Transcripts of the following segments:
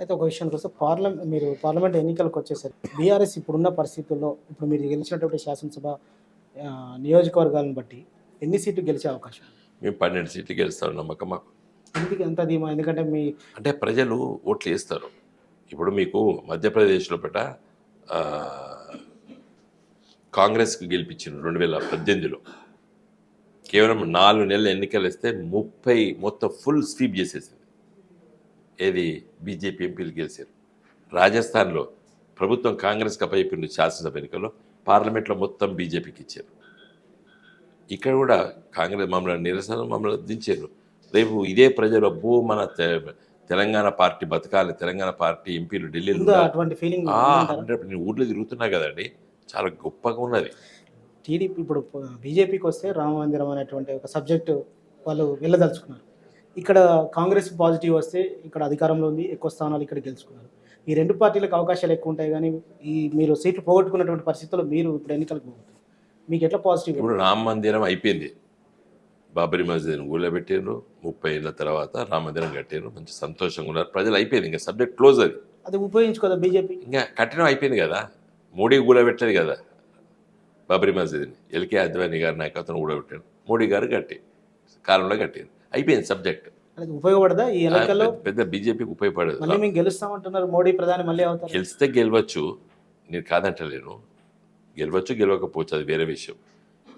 అయితే ఒక విషయానికి వస్తే పార్లమెంట్ మీరు పార్లమెంట్ ఎన్నికలకు వచ్చేసరి. బీఆర్ఎస్ ఇప్పుడున్న పరిస్థితుల్లో ఇప్పుడు మీరు గెలిచినటువంటి శాసనసభ నియోజకవర్గాలను బట్టి ఎన్ని సీట్లు గెలిచే అవకాశం? మేము పన్నెండు సీట్లు గెలుస్తాం నమ్మకం మాకు ఎందుకు ఎంత ధీమా? ఎందుకంటే మీ అంటే ప్రజలు ఓట్లు వేస్తారు. ఇప్పుడు మీకు మధ్యప్రదేశ్లో పట కాంగ్రెస్కి గెలిపించింది రెండు వేల పద్దెనిమిదిలో. కేవలం నాలుగు నెలలు ఎన్నికలు ఇస్తే ముప్పై మొత్తం ఫుల్ స్వీప్ చేసేసింది ఏది బీజేపీ ఎంపీలు గెలిచారు? రాజస్థాన్లో ప్రభుత్వం కాంగ్రెస్కి అప్పచెప్పింది శాసనసభ ఎన్నికల్లో పార్లమెంట్లో మొత్తం బీజేపీకి ఇచ్చారు. ఇక్కడ కూడా కాంగ్రెస్ మమ్మల్ని నిరసన మమ్మల్ని దించారు. రేపు ఇదే ప్రజలు అబ్బో మన తెలంగాణ పార్టీ బతకాలి తెలంగాణ పార్టీ ఎంపీలు ఢిల్లీలో హండ్రెడ్ నేను ఊర్లో తిరుగుతున్నా కదండి చాలా గొప్పగా ఉన్నది. టీడీపీ ఇప్పుడు బీజేపీకి వస్తే రామ మందిరం అనేటువంటి ఒక సబ్జెక్టు వాళ్ళు వెళ్ళదలుచుకున్నారు. ఇక్కడ కాంగ్రెస్ పాజిటివ్ వస్తే ఇక్కడ అధికారంలో ఉంది ఎక్కువ స్థానాలు ఇక్కడ గెలుచుకున్నారు. ఈ రెండు పార్టీలకు అవకాశాలు ఎక్కువ ఉంటాయి కానీ ఈ మీరు సీట్లు పోగొట్టుకున్నటువంటి పరిస్థితుల్లో మీరు ఇప్పుడు ఎన్నికలకు పోగొట్టారు మీకు ఎట్లా పాజిటివ్ ఇప్పుడు రామ మందిరం అయిపోయింది. బాబరీ మస్జిద్ని కూలబెట్టారు ముప్పై ఏళ్ళ తర్వాత రామ మందిరం కట్టారు మంచి సంతోషంగా ఉన్నారు. ప్రజలు అయిపోయింది ఇంకా సబ్జెక్ట్ క్లోజ్ అది. అది ఉపయోగించుకోదా బీజేపీ. ఇంకా కట్టడం అయిపోయింది కదా మోడీ కూలబెట్టలేదు కదా బాబరీ మస్జిద్ని ఎల్కే అద్వానీ గారి నాయకత్వం కూడబెట్టారు మోడీ గారు కట్టి కాలంలో కట్టారు అయిపోయింది సబ్జెక్ట్. ఉపయోగపడదా? ఈ ఎన్నికల్లో పెద్ద బీజేపీకి ఉపయోగపడదు. మళ్ళీ మేము గెలుస్తామంటున్నారు మోడీ ప్రధాని మళ్ళీ అవుతారు. గెలిస్తే గెలవచ్చు. నేను కాదంటలేను. గెలవచ్చు గెలవకపోవచ్చు అది వేరే విషయం.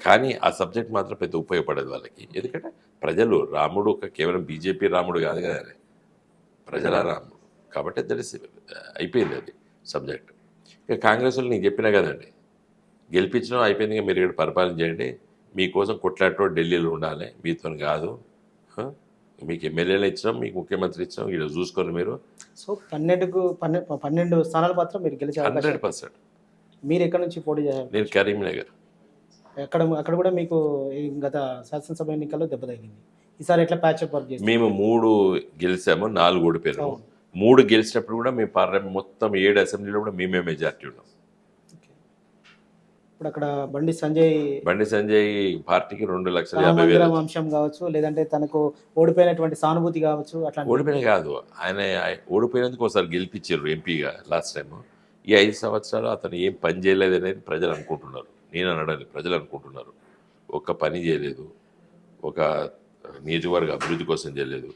కానీ ఆ సబ్జెక్ట్ మాత్రం పెద్ద ఉపయోగపడదు వాళ్ళకి. ఎందుకంటే ప్రజలు రాముడు ఒక కేవలం బీజేపీ రాముడు కాదు కదా. ప్రజల రాముడు. కాబట్టి తెలిసి అయిపోయింది అది సబ్జెక్ట్. ఇక కాంగ్రెస్ వాళ్ళు నేను చెప్పినా కదండి గెలిపించడం అయిపోయింది మీరు ఇక్కడ పరిపాలన చేయండి. మీకోసం కొట్లాటో ఢిల్లీలో ఉండాలి. మీతో కాదు? మీకు ఎమ్మెల్యేలు ఇచ్చినాం మీకు ముఖ్యమంత్రి ఇచ్చినాం ఇక్కడ చూసుకొని మీరు. సో పన్నెండుకు పన్నెండు పన్నెండు స్థానాలు మాత్రం మీరు గెలిచే అవకాశం హండ్రెడ్ పర్సెంట్. మీరు ఎక్కడి నుంచి పోటీ చేయాలి నేను కరీంనగర్. అక్కడ అక్కడ కూడా మీకు ఈ గత శాసనసభ ఎన్నికల్లో దెబ్బ తగిలింది. ఈసారి ఎట్లా ప్యాచప్ వర్క్ చేస్తారు మేము మూడు గెలిచాము నాలుగు ఓడిపోయాము. మూడు గెలిచినప్పుడు కూడా మేము పార్లమెంట్ మొత్తం ఏడు అసెంబ్లీలో కూడా మేమే మెజార్టీ ఉన్నాం. ఇప్పుడు అక్కడ బండి సంజయ్ బండి సంజయ్ పార్టీకి రెండు లక్షల యాభై వేలు. అంశం కావచ్చు లేదంటే తనకు ఓడిపోయినటువంటి సానుభూతి కావచ్చు అట్లా ఓడిపోయిన కాదు. ఆయన ఓడిపోయినందుకు ఒకసారి గెలిపించారు ఎంపీగా లాస్ట్ టైం ఈ ఐదు సంవత్సరాలు అతను ఏం పని చేయలేదు అనేది ప్రజలు అనుకుంటున్నారు. నేను అనడానికి ప్రజలు అనుకుంటున్నారు. ఒక్క పని చేయలేదు. ఒక నియోజకవర్గ అభివృద్ధి కోసం చేయలేదు.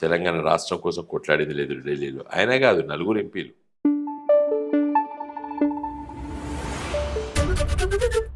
తెలంగాణ రాష్ట్రం కోసం కొట్లాడింది లేదు ఢిల్లీలో. ఆయనే కాదు నలుగురు ఎంపీలు. Thank you.